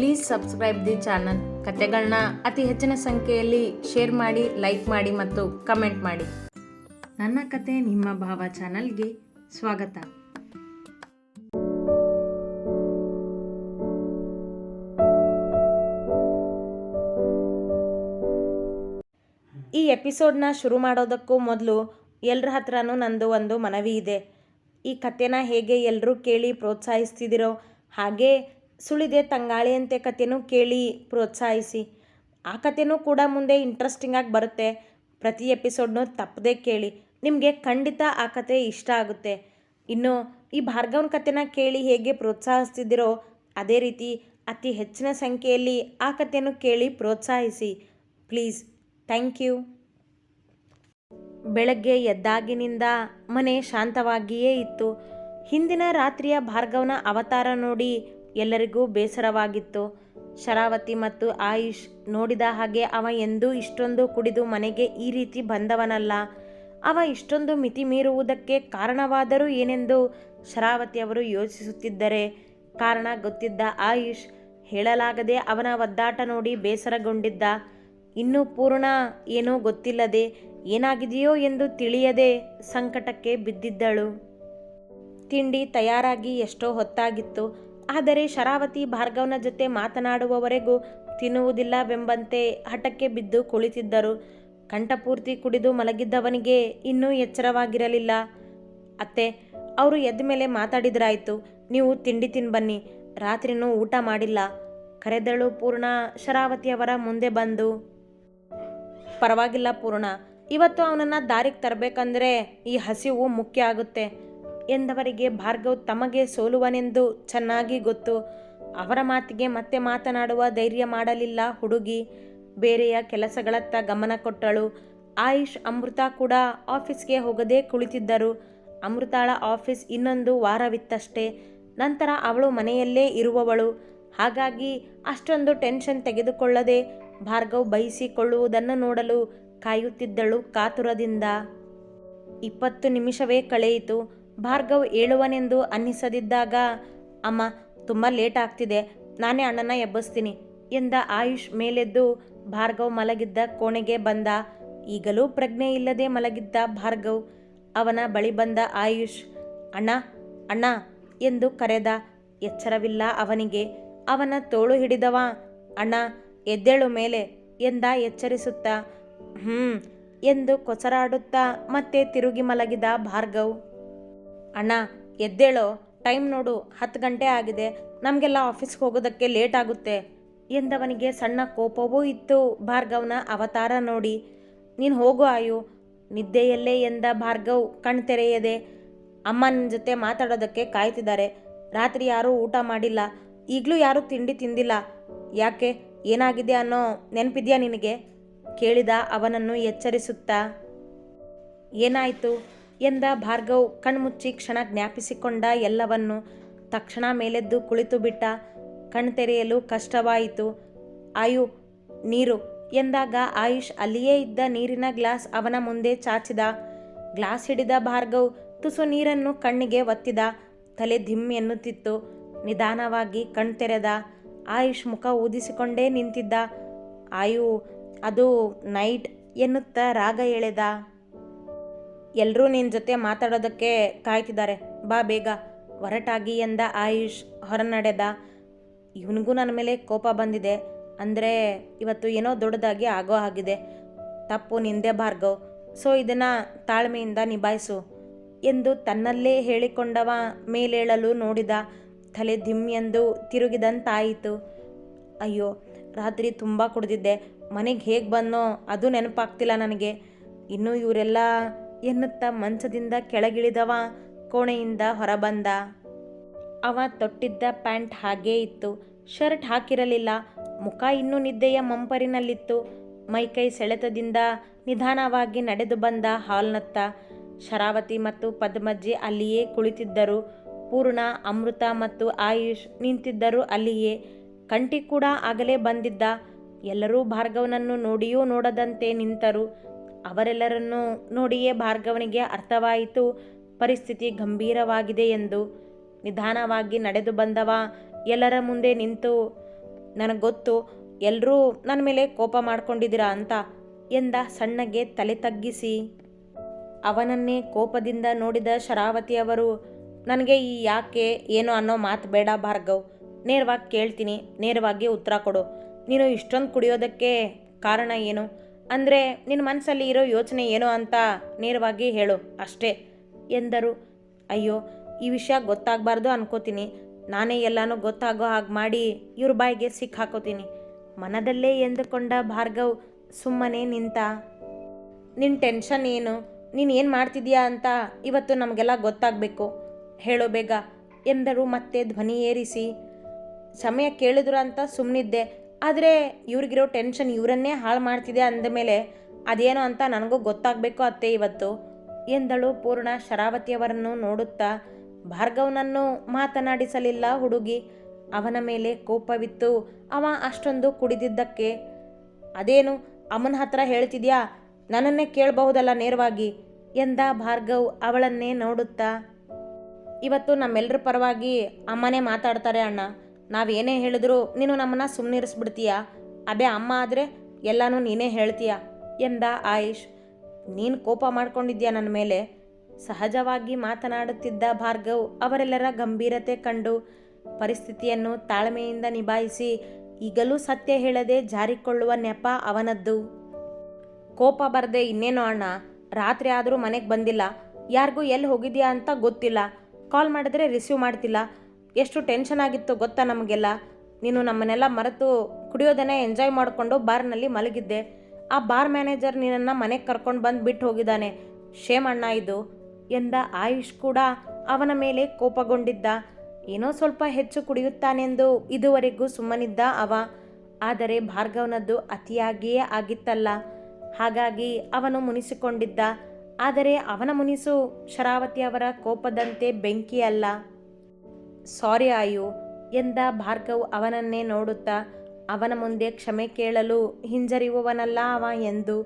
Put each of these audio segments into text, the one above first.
Please subscribe the channel ಕತೆಗಳನ್ನ ಅತಿ ಹೆಚ್ಚಿನ ಸಂಖ್ಯೆಯಲ್ಲಿ ಶೇರ್ ಮಾಡಿ ಲೈಕ್ ಮಾಡಿ ಮತ್ತು ಕಮೆಂಟ್ ಮಾಡಿ. ನನ್ನ ಕತೆ ನಿಮ್ಮ ಭಾವ ಚಾನಲ್ಗೆ ಸ್ವಾಗತ. ಈ ಎಪಿಸೋಡ್ನ ಶುರು ಮಾಡೋದಕ್ಕೂ ಮೊದಲು ಎಲ್ಲರ ಹತ್ರನೂ ನಂದು ಒಂದು ಮನವಿ ಇದೆ. ಈ ಕತೆನ ಹೇಗೆ ಎಲ್ಲರೂ ಕೇಳಿ ಪ್ರೋತ್ಸಾಹಿಸ್ತಿದ್ದೀರೋ ಹಾಗೆ ಸುಳಿದೆ ತಂಗಾಳಿ ತಂಗಾಳಿಯಂತೆ ಕಥೆನೂ ಕೇಳಿ ಪ್ರೋತ್ಸಾಹಿಸಿ. ಆ ಕಥೆನೂ ಕೂಡ ಮುಂದೆ ಇಂಟ್ರೆಸ್ಟಿಂಗಾಗಿ ಬರುತ್ತೆ. ಪ್ರತಿ ಎಪಿಸೋಡ್ನೂ ತಪ್ಪದೇ ಕೇಳಿ. ನಿಮಗೆ ಖಂಡಿತ ಆ ಕತೆ ಇಷ್ಟ ಆಗುತ್ತೆ. ಇನ್ನು ಈ ಭಾರ್ಗವನ ಕಥೆನ ಕೇಳಿ ಹೇಗೆ ಪ್ರೋತ್ಸಾಹಿಸ್ತಿದ್ದೀರೋ, ಅದೇ ರೀತಿ ಅತಿ ಹೆಚ್ಚಿನ ಸಂಖ್ಯೆಯಲ್ಲಿ ಆ ಕಥೆಯನ್ನು ಕೇಳಿ ಪ್ರೋತ್ಸಾಹಿಸಿ. Please, thank you. ಬೆಳಗ್ಗೆ ಎದ್ದಾಗಿನಿಂದ ಮನೆ ಶಾಂತವಾಗಿಯೇ ಇತ್ತು. ಹಿಂದಿನ ರಾತ್ರಿಯ ಭಾರ್ಗವನ ಅವತಾರ ನೋಡಿ ಎಲ್ಲರಿಗೂ ಬೇಸರವಾಗಿತ್ತು. ಶರಾವತಿ ಮತ್ತು ಆಯುಷ್ ನೋಡಿದ ಹಾಗೆ ಅವ ಎಂದೂ ಇಷ್ಟೊಂದು ಕುಡಿದು ಮನೆಗೆ ಈ ರೀತಿ ಬಂದವನಲ್ಲ. ಅವ ಇಷ್ಟೊಂದು ಮಿತಿ ಮೀರುವುದಕ್ಕೆ ಕಾರಣವಾದರೂ ಏನೆಂದು ಶರಾವತಿಯವರು ಯೋಚಿಸುತ್ತಿದ್ದರೆ. ಕಾರಣ ಗೊತ್ತಿದ್ದ ಆಯುಷ್ ಹೇಳಲಾಗದೆ ಅವನ ಒದ್ದಾಟ ನೋಡಿ ಬೇಸರಗೊಂಡಿದ್ದ. ಇನ್ನೂ ಪೂರ್ಣ ಏನೂ ಗೊತ್ತಿಲ್ಲದೆ ಏನಾಗಿದೆಯೋ ಎಂದು ತಿಳಿಯದೆ ಸಂಕಟಕ್ಕೆ ಬಿದ್ದಿದ್ದಳು. ತಿಂಡಿ ತಯಾರಾಗಿ ಎಷ್ಟೋ ಹೊತ್ತಾಗಿತ್ತು. ಆದರೆ ಶರಾವತಿ ಭಾರ್ಗವನ ಜೊತೆ ಮಾತನಾಡುವವರೆಗೂ ತಿನ್ನುವುದಿಲ್ಲವೆಂಬಂತೆ ಹಠಕ್ಕೆ ಬಿದ್ದು ಕುಳಿತಿದ್ದರು. ಕಂಠಪೂರ್ತಿ ಕುಡಿದು ಮಲಗಿದ್ದವನಿಗೆ ಇನ್ನೂ ಎಚ್ಚರವಾಗಿರಲಿಲ್ಲ. ಅತ್ತೆ, ಅವರು ಎದ್ದ ಮೇಲೆ ಮಾತಾಡಿದ್ರಾಯ್ತು. ನೀವು ತಿಂಡಿ ತಿನ್ ಬನ್ನಿ ರಾತ್ರಿನೂ ಊಟ ಮಾಡಿಲ್ಲ. ಕರೆದಳು ಪೂರ್ಣ. ಶರಾವತಿಯವರ ಮುಂದೆ ಬಂದು, ಪರವಾಗಿಲ್ಲ ಪೂರ್ಣ. ಇವತ್ತು ಅವನನ್ನು ದಾರಿಗೆ ತರಬೇಕಂದ್ರೆ ಈ ಹಸಿವು ಮುಖ್ಯ ಆಗುತ್ತೆ. ಎಂದವರಿಗೆ ಭಾರ್ಗವ್ ತಮಗೆ ಸೋಲುವನೆಂದು ಚೆನ್ನಾಗಿ ಗೊತ್ತು. ಅವರ ಮಾತಿಗೆ ಮತ್ತೆ ಮಾತನಾಡುವ ಧೈರ್ಯ ಮಾಡಲಿಲ್ಲ ಹುಡುಗಿ. ಬೇರೆಯ ಕೆಲಸಗಳತ್ತ ಗಮನ ಕೊಟ್ಟಳು. ಆಯುಷ್, ಅಮೃತ ಕೂಡ ಆಫೀಸ್ಗೆ ಹೋಗದೆ ಕುಳಿತಿದ್ದರು. ಅಮೃತಾಳ ಆಫೀಸ್ ಇನ್ನೊಂದು ವಾರವಿತ್ತಷ್ಟೇ. ನಂತರ ಅವಳು ಮನೆಯಲ್ಲೇ ಇರುವವಳು. ಹಾಗಾಗಿ ಅಷ್ಟೊಂದು ಟೆನ್ಷನ್ ತೆಗೆದುಕೊಳ್ಳದೆ ಭಾರ್ಗವ್ ಬಯಸಿಕೊಳ್ಳುವುದನ್ನು ನೋಡಲು ಕಾಯುತ್ತಿದ್ದಳು ಕಾತುರದಿಂದ. ಇಪ್ಪತ್ತು ನಿಮಿಷವೇ ಕಳೆಯಿತು. ಭಾರ್ಗವ್ ಏಳುವನೆಂದು ಅನ್ನಿಸದಿದ್ದಾಗ, ಅಮ್ಮ, ತುಂಬ ಲೇಟ್ ಆಗ್ತಿದೆ, ನಾನೇ ಅಣ್ಣನ ಎಬ್ಬಿಸ್ತೀನಿ ಎಂದ ಆಯುಷ್ ಮೇಲೆದ್ದು ಭಾರ್ಗವ್ ಮಲಗಿದ್ದ ಕೋಣೆಗೆ ಬಂದ. ಈಗಲೂ ಪ್ರಜ್ಞೆ ಇಲ್ಲದೆ ಮಲಗಿದ್ದ ಭಾರ್ಗವ್ ಅವನ ಬಳಿ ಬಂದ ಆಯುಷ್, ಅಣ್ಣ ಅಣ್ಣ ಎಂದು ಕರೆದ. ಎಚ್ಚರವಿಲ್ಲ ಅವನಿಗೆ. ಅವನ ತೋಳು ಹಿಡಿದವ, ಅಣ್ಣ, ಎದ್ದೇಳು ಮೇಲೆ ಎಂದ ಎಚ್ಚರಿಸುತ್ತಾ. ಹ್ಞೂ ಎಂದು ಕೊಸರಾಡುತ್ತಾ ಮತ್ತೆ ತಿರುಗಿ ಮಲಗಿದ ಭಾರ್ಗವ್. ಅಣ್ಣ, ಎದ್ದೇಳೋ ಟೈಮ್ ನೋಡು, ಹತ್ತು ಗಂಟೆ ಆಗಿದೆ. ನಮಗೆಲ್ಲ ಆಫೀಸ್ಗೆ ಹೋಗೋದಕ್ಕೆ ಲೇಟ್ ಆಗುತ್ತೆ. ಎಂದವನಿಗೆ ಸಣ್ಣ ಕೋಪವೂ ಇತ್ತು. ಭಾರ್ಗವ್ನ ಅವತಾರ ನೋಡಿ, ನೀನು ಹೋಗು ಆಯು. ನಿದ್ದೆಯಲ್ಲೇ ಎಂದ ಭಾರ್ಗವ್ ಕಣ್ತೆರೆಯದೆ ತೆರೆಯದೆ ಅಮ್ಮನ ಜೊತೆ ಮಾತಾಡೋದಕ್ಕೆ ಕಾಯ್ತಿದ್ದಾರೆ. ರಾತ್ರಿ ಯಾರೂ ಊಟ ಮಾಡಿಲ್ಲ. ಈಗಲೂ ಯಾರೂ ತಿಂಡಿ ತಿಂದಿಲ್ಲ. ಯಾಕೆ, ಏನಾಗಿದೆ ಅನ್ನೋ ನೆನಪಿದೆಯಾ ನಿನಗೆ? ಕೇಳಿದ ಅವನನ್ನು ಎಚ್ಚರಿಸುತ್ತಾ, ಏನಾಯಿತು? ಎಂದ ಭಾರ್ಗವ್ ಕಣ್ಮುಚ್ಚಿ ಕ್ಷಣ ಜ್ಞಾಪಿಸಿಕೊಂಡ ಎಲ್ಲವನ್ನು ತಕ್ಷಣ ಮೇಲೆದ್ದು ಕುಳಿತು ಬಿಟ್ಟ ಕಣ್ತೆರೆಯಲು ಕಷ್ಟವಾಯಿತು. ಆಯು, ನೀರು ಎಂದಾಗ ಆಯುಷ್ ಅಲ್ಲಿಯೇ ಇದ್ದ ನೀರಿನ ಗ್ಲಾಸ್ ಅವನ ಮುಂದೆ ಚಾಚಿದ. ಗ್ಲಾಸ್ ಹಿಡಿದ ಭಾರ್ಗವ್ ತುಸು ನೀರನ್ನು ಕಣ್ಣಿಗೆ ಒತ್ತಿದ. ತಲೆ ಧಿಮ್ ಎನ್ನುತ್ತಿತ್ತು. ನಿಧಾನವಾಗಿ ಕಣ್ತೆರೆದ ಆಯುಷ್ ಮುಖ ಊದಿಸಿಕೊಂಡೇ ನಿಂತಿದ್ದ. ಆಯು, ಅದು ನೈಟ್ ಎನ್ನುತ್ತ ರಾಗ ಎಳೆದ. ಎಲ್ಲರೂ ನಿನ್ನ ಜೊತೆ ಮಾತಾಡೋದಕ್ಕೆ ಕಾಯ್ತಿದ್ದಾರೆ. ಬಾ ಬೇಗ. ಹೊರಟಾಗಿ ಎಂದ ಆಯುಷ್ ಹೊರನಡೆದ. ಇವನಿಗೂ ನನ್ನ ಮೇಲೆ ಕೋಪ ಬಂದಿದೆ. ಅಂದರೆ ಇವತ್ತು ಏನೋ ದೊಡ್ಡದಾಗಿ ಆಗೋ ಆಗಿದೆ ತಪ್ಪು ನಿಂದೆ ಭಾರ್ಗವ್. ಸೊ ಇದನ್ನು ತಾಳ್ಮೆಯಿಂದ ನಿಭಾಯಿಸು ಎಂದು ತನ್ನಲ್ಲೇ ಹೇಳಿಕೊಂಡವ ಮೇಲೇಳಲು ನೋಡಿದ. ತಲೆ ಧಿಮ್ ಎಂದು ತಿರುಗಿದಂತಾಯಿತು. ಅಯ್ಯೋ, ರಾತ್ರಿ ತುಂಬ ಕುಡಿದಿದ್ದೆ. ಮನೆಗೆ ಹೇಗೆ ಬಂದೋ ಅದು ನೆನಪಾಗ್ತಿಲ್ಲ ನನಗೆ. ಇನ್ನೂ ಇವರೆಲ್ಲ ಎನ್ನುತ್ತಾ ಮಂಚದಿಂದ ಕೆಳಗಿಳಿದವ, ಕೋಣೆಯಿಂದ ಹೊರಬಂದ. ಅವ ತೊಟ್ಟಿದ್ದ ಪ್ಯಾಂಟ್ ಹಾಗೇ ಇತ್ತು. ಶರ್ಟ್ ಹಾಕಿರಲಿಲ್ಲ. ಮುಖ ಇನ್ನೂ ನಿದ್ದೆಯ ಮಂಪರಿನಲ್ಲಿತ್ತು. ಮೈಕೈ ಸೆಳೆತದಿಂದ ನಿಧಾನವಾಗಿ ನಡೆದು ಬಂದ ಹಾಲ್ನತ್ತ. ಶರಾವತಿ ಮತ್ತು ಪದ್ಮಜ್ಜಿ ಅಲ್ಲಿಯೇ ಕುಳಿತಿದ್ದರು. ಪೂರ್ಣ, ಅಮೃತ ಮತ್ತು ಆಯುಷ್ ನಿಂತಿದ್ದರು ಅಲ್ಲಿಯೇ. ಕಂಟಿ ಕೂಡ ಆಗಲೇ ಬಂದಿದ್ದ. ಎಲ್ಲರೂ ಭಾರ್ಗವನನ್ನು ನೋಡಿಯೂ ನೋಡದಂತೆ ನಿಂತರು. ಅವರೆಲ್ಲರನ್ನೂ ನೋಡಿಯೇ ಭಾರ್ಗವನಿಗೆ ಅರ್ಥವಾಯಿತು. ಪರಿಸ್ಥಿತಿ ಗಂಭೀರವಾಗಿದೆ ಎಂದು. ನಿಧಾನವಾಗಿ ನಡೆದು ಬಂದವ ಎಲ್ಲರ ಮುಂದೆ ನಿಂತು ನನಗೆ ಗೊತ್ತು ಎಲ್ಲರೂ ನನ್ನ ಮೇಲೆ ಕೋಪ ಮಾಡ್ಕೊಂಡಿದ್ದೀರಾ ಅಂತ ಎಂದ ಸಣ್ಣಗೆ ತಲೆ ತಗ್ಗಿಸಿ. ಅವನನ್ನೇ ಕೋಪದಿಂದ ನೋಡಿದ ಶರಾವತಿಯವರು ನನಗೆ ಈ ಯಾಕೆ, ಏನು ಅನ್ನೋ ಮಾತು ಬೇಡ ಭಾರ್ಗವ್, ನೇರವಾಗಿ ಕೇಳ್ತೀನಿ, ನೇರವಾಗಿ ಉತ್ತರ ಕೊಡು. ನೀನು ಇಷ್ಟೊಂದು ಕುಡಿಯೋದಕ್ಕೆ ಕಾರಣ ಏನು? ಅಂದರೆ ನಿನ್ನ ಮನಸ್ಸಲ್ಲಿ ಇರೋ ಯೋಚನೆ ಏನು ಅಂತ ನೇರವಾಗಿ ಹೇಳು, ಅಷ್ಟೇ. ಎಂದರು. ಅಯ್ಯೋ, ಈ ವಿಷಯ ಗೊತ್ತಾಗಬಾರ್ದು ಅನ್ಕೋತೀನಿ. ನಾನೇ ಎಲ್ಲನೂ ಗೊತ್ತಾಗೋ ಹಾಗೆ ಮಾಡಿ ಇವ್ರ ಬಾಯಿಗೆ ಸಿಕ್ಕಾಕೋತೀನಿ ಮನದಲ್ಲೇ ಎಂದುಕೊಂಡ ಭಾರ್ಗವ್ ಸುಮ್ಮನೆ ನಿಂತ ನಿನ್ನ ಟೆನ್ಷನ್ ಏನು? ನೀನು ಏನು ಮಾಡ್ತಿದ್ಯಾ ಅಂತ ಇವತ್ತು ನಮಗೆಲ್ಲ ಗೊತ್ತಾಗಬೇಕು. ಹೇಳೋ ಬೇಗ, ಎಂದರು ಮತ್ತೆ ಧ್ವನಿ ಏರಿಸಿ. ಸಮಯ ಕೇಳಿದ್ರು ಅಂತ ಸುಮ್ಮನಿದ್ದೆ ಆದರೆ ಇವ್ರಿಗಿರೋ ಟೆನ್ಷನ್ ಇವರನ್ನೇ ಹಾಳು ಮಾಡ್ತಿದೆ ಅಂದಮೇಲೆ ಅದೇನು ಅಂತ ನನಗೂ ಗೊತ್ತಾಗಬೇಕು ಅತ್ತೆ ಇವತ್ತು. ಎಂದಳು ಪೂರ್ಣ ಶರಾವತಿಯವರನ್ನು ನೋಡುತ್ತಾ ಭಾರ್ಗವ್ನನ್ನು ಮಾತನಾಡಿಸಲಿಲ್ಲ ಹುಡುಗಿ. ಅವನ ಮೇಲೆ ಕೋಪವಿತ್ತು. ಅವ ಅಷ್ಟೊಂದು ಕುಡಿದಿದ್ದಕ್ಕೆ. ಅದೇನು ಅಮ್ಮನ ಹತ್ರ ಹೇಳ್ತಿದ್ಯಾ? ನನ್ನನ್ನೇ ಕೇಳಬಹುದಲ್ಲ ನೇರವಾಗಿ ಎಂದ ಭಾರ್ಗವ್ ಅವಳನ್ನೇ ನೋಡುತ್ತಾ. ಇವತ್ತು ನಮ್ಮೆಲ್ಲರ ಪರವಾಗಿ ಅಮ್ಮನೇ ಮಾತಾಡ್ತಾರೆ ಅಣ್ಣ. ನಾವೇನೇ ಹೇಳಿದ್ರು ನೀನು ನಮ್ಮನ್ನ ಸುಮ್ಮನಿರಿಸ್ಬಿಡ್ತೀಯ ಅದೇ ಅಮ್ಮ ಆದರೆ ಎಲ್ಲನೂ ನೀನೇ ಹೇಳ್ತೀಯ? ಎಂದ ಆಯುಷ್. ನೀನು ಕೋಪ ಮಾಡ್ಕೊಂಡಿದ್ಯಾ ನನ್ನ ಮೇಲೆ? ಸಹಜವಾಗಿ ಮಾತನಾಡುತ್ತಿದ್ದ ಭಾರ್ಗವ್ ಅವರೆಲ್ಲರ ಗಂಭೀರತೆ ಕಂಡು ಪರಿಸ್ಥಿತಿಯನ್ನು ತಾಳ್ಮೆಯಿಂದ ನಿಭಾಯಿಸಿ ಈಗಲೂ ಸತ್ಯ ಹೇಳದೆ ಜಾರಿಕೊಳ್ಳುವ ನೆಪ ಅವನದ್ದು. ಕೋಪ ಬರದೆ ಇನ್ನೇನೋ ಅಣ್ಣ? ರಾತ್ರಿ ಆದರೂ ಮನೆಗೆ ಬಂದಿಲ್ಲ. ಯಾರಿಗೂ ಎಲ್ಲಿ ಹೋಗಿದ್ಯಾ ಅಂತ ಗೊತ್ತಿಲ್ಲ. ಕಾಲ್ ಮಾಡಿದ್ರೆ ರಿಸೀವ್ ಮಾಡ್ತಿಲ್ಲ. ಎಷ್ಟು ಟೆನ್ಷನ್ ಆಗಿತ್ತು ಗೊತ್ತಾ ನಮಗೆಲ್ಲ? ನೀನು ನಮ್ಮನ್ನೆಲ್ಲ ಮರೆತು ಕುಡಿಯೋದನ್ನೇ ಎಂಜಾಯ್ ಮಾಡಿಕೊಂಡು ಬಾರ್ನಲ್ಲಿ ಮಲಗಿದ್ದೆ. ಆ ಬಾರ್ ಮ್ಯಾನೇಜರ್ ನಿನ್ನನ್ನು ಮನೆಗೆ ಕರ್ಕೊಂಡು ಬಂದು ಬಿಟ್ಟು ಹೋಗಿದ್ದಾನೆ. ಅಣ್ಣ ಇದು. ಎಂದ ಆಯುಷ್ ಕೂಡ ಅವನ ಮೇಲೆ ಕೋಪಗೊಂಡಿದ್ದ. ಏನೋ ಸ್ವಲ್ಪ ಹೆಚ್ಚು ಕುಡಿಯುತ್ತಾನೆಂದು ಇದುವರೆಗೂ ಸುಮ್ಮನಿದ್ದ ಅವ. ಆದರೆ ಭಾರ್ಗವನದ್ದು ಅತಿಯಾಗಿಯೇ ಆಗಿತ್ತಲ್ಲ. ಹಾಗಾಗಿ ಅವನು ಮುನಿಸಿಕೊಂಡಿದ್ದ. ಆದರೆ ಅವನ ಮುನಿಸು ಶರಾವತಿ ಅವರ ಕೋಪದಂತೆ ಬೆಂಕಿ ಅಲ್ಲ ಸಾರಿ ಆಯು ಎಂದ ಭಾರ್ಗವ್ ಅವನನ್ನೇ ನೋಡುತ್ತಾ, ಅವನ ಮುಂದೆ ಕ್ಷಮೆ ಕೇಳಲು ಹಿಂಜರಿಯುವವನಲ್ಲ ಅವ ಎಂದು.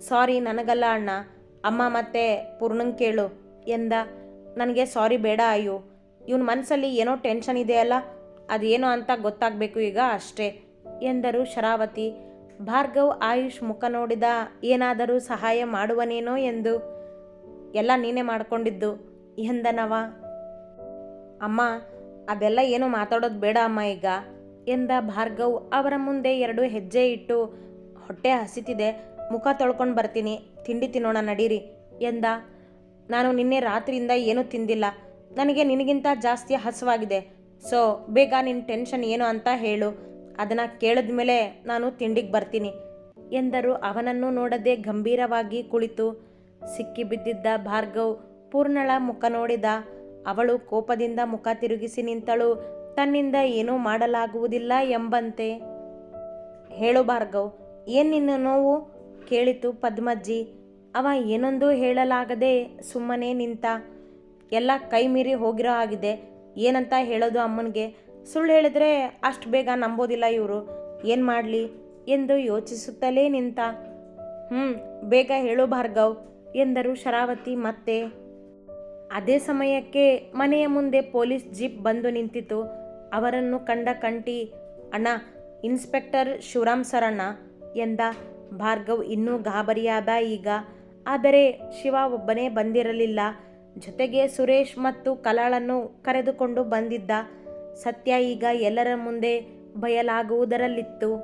ಸಾರಿ ನನಗಲ್ಲ ಅಣ್ಣ, ಅಮ್ಮ ಮತ್ತೆ ಪೂರ್ಣಂಗೆ ಕೇಳು ಎಂದ. ನನಗೆ ಸಾರಿ ಬೇಡ ಆಯು, ಇವನ ಮನಸ್ಸಲ್ಲಿ ಏನೋ ಟೆನ್ಷನ್ ಇದೆಯಲ್ಲ ಅದೇನೋ ಅಂತ ಗೊತ್ತಾಗಬೇಕು ಈಗ ಅಷ್ಟೇ ಎಂದರು ಶರಾವತಿ. ಭಾರ್ಗವ್ ಆಯುಷ್ ಮುಖ ನೋಡಿದ ಏನಾದರೂ ಸಹಾಯ ಮಾಡುವನೇನೋ ಎಂದು. ಎಲ್ಲ ನೀನೇ ಮಾಡ್ಕೊಂಡಿದ್ದು ಎಂದನವ. ಅಮ್ಮ, ಅದೆಲ್ಲ ಏನು ಮಾತಾಡೋದು ಬೇಡ ಅಮ್ಮ ಈಗ. ಎಂದ ಭಾರ್ಗವ್ ಅವರ ಮುಂದೆ ಎರಡು ಹೆಜ್ಜೆ ಇಟ್ಟು ಹೊಟ್ಟೆ ಹಸಿತಿದೆ. ಮುಖ ತೊಳ್ಕೊಂಡು ಬರ್ತೀನಿ. ತಿಂಡಿ ತಿನ್ನೋಣ, ನಡೀರಿ ಎಂದ. ನಾನು ನಿನ್ನೆ ರಾತ್ರಿಯಿಂದ ಏನೂ ತಿಂದಿಲ್ಲ. ನನಗೆ ನಿನಗಿಂತ ಜಾಸ್ತಿ ಹಸುವಾಗಿದೆ. ಸೊ, ಬೇಗ ನಿನ್ನ ಟೆನ್ಷನ್ ಏನು ಅಂತ ಹೇಳು. ಅದನ್ನು ಕೇಳಿದ ಮೇಲೆ ನಾನು ತಿಂಡಿಗೆ ಬರ್ತೀನಿ ಎಂದರು. ಅವನನ್ನು ನೋಡದೆ ಗಂಭೀರವಾಗಿ ಕುಳಿತು. ಸಿಕ್ಕಿ ಬಿದ್ದಿದ್ದ ಭಾರ್ಗವ್ ಪೂರ್ಣಳ ಮುಖ ನೋಡಿದ. ಅವಳು ಕೋಪದಿಂದ ಮುಖ ತಿರುಗಿಸಿ ನಿಂತಳು, ತನ್ನಿಂದ ಏನೂ ಮಾಡಲಾಗುವುದಿಲ್ಲ ಎಂಬಂತೆ. ಹೇಳು ಭಾರ್ಗವ್, ಏನು ನಿನ್ನ ನೋವು? ಕೇಳಿತು ಪದ್ಮಜ್ಜಿ. ಅವ ಏನೊಂದು ಹೇಳಲಾಗದೆ ಸುಮ್ಮನೆ ನಿಂತ, ಎಲ್ಲ ಕೈ ಮೀರಿ ಹೋಗಿರೋ ಆಗಿದೆ, ಏನಂತ ಹೇಳೋದು ಅಮ್ಮನಿಗೆ? ಸುಳ್ಳು ಹೇಳಿದ್ರೆ ಅಷ್ಟು ಬೇಗ ನಂಬೋದಿಲ್ಲ ಇವರು, ಏನು ಮಾಡಲಿ? ಎಂದು ಯೋಚಿಸುತ್ತಲೇ ನಿಂತ. ಹ್ಞೂ ಬೇಗ ಹೇಳು ಭಾರ್ಗವ್, ಎಂದರು ಶರಾವತಿ ಮತ್ತೆ. ಅದೇ ಸಮಯಕ್ಕೆ ಮನೆಯ ಮುಂದೆ ಪೊಲೀಸ್ ಜೀಪ್ ಬಂದು ನಿಂತಿತು. ಅವರನ್ನು ಕಂಡ ಕಂಟಿ, ಅಣ್ಣ, ಇನ್ಸ್ಪೆಕ್ಟರ್ ಶಿವರಾಮ್ ಸರಣ್ಣ ಎಂದ. ಭಾರ್ಗವ್ ಇನ್ನೂ ಗಾಬರಿಯಾದ ಈಗ. ಆದರೆ ಶಿವ ಒಬ್ಬನೇ ಬಂದಿರಲಿಲ್ಲ. ಜೊತೆಗೆ ಸುರೇಶ್ ಮತ್ತು ಕಲಾಳನ್ನು ಕರೆದುಕೊಂಡು ಬಂದಿದ್ದ. ಸತ್ಯ ಈಗ ಎಲ್ಲರ ಮುಂದೆ ಬಯಲಾಗುವುದರಲ್ಲಿತ್ತು.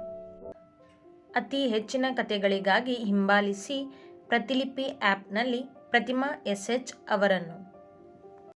ಅತಿ ಹೆಚ್ಚಿನ ಕಥೆಗಳಿಗಾಗಿ ಹಿಂಬಾಲಿಸಿ ಪ್ರತಿಲಿಪಿ ಆ್ಯಪ್ನಲ್ಲಿ ಪ್ರತಿಮಾ ಎಸ್ ಎಚ್ ಅವರನ್ನು.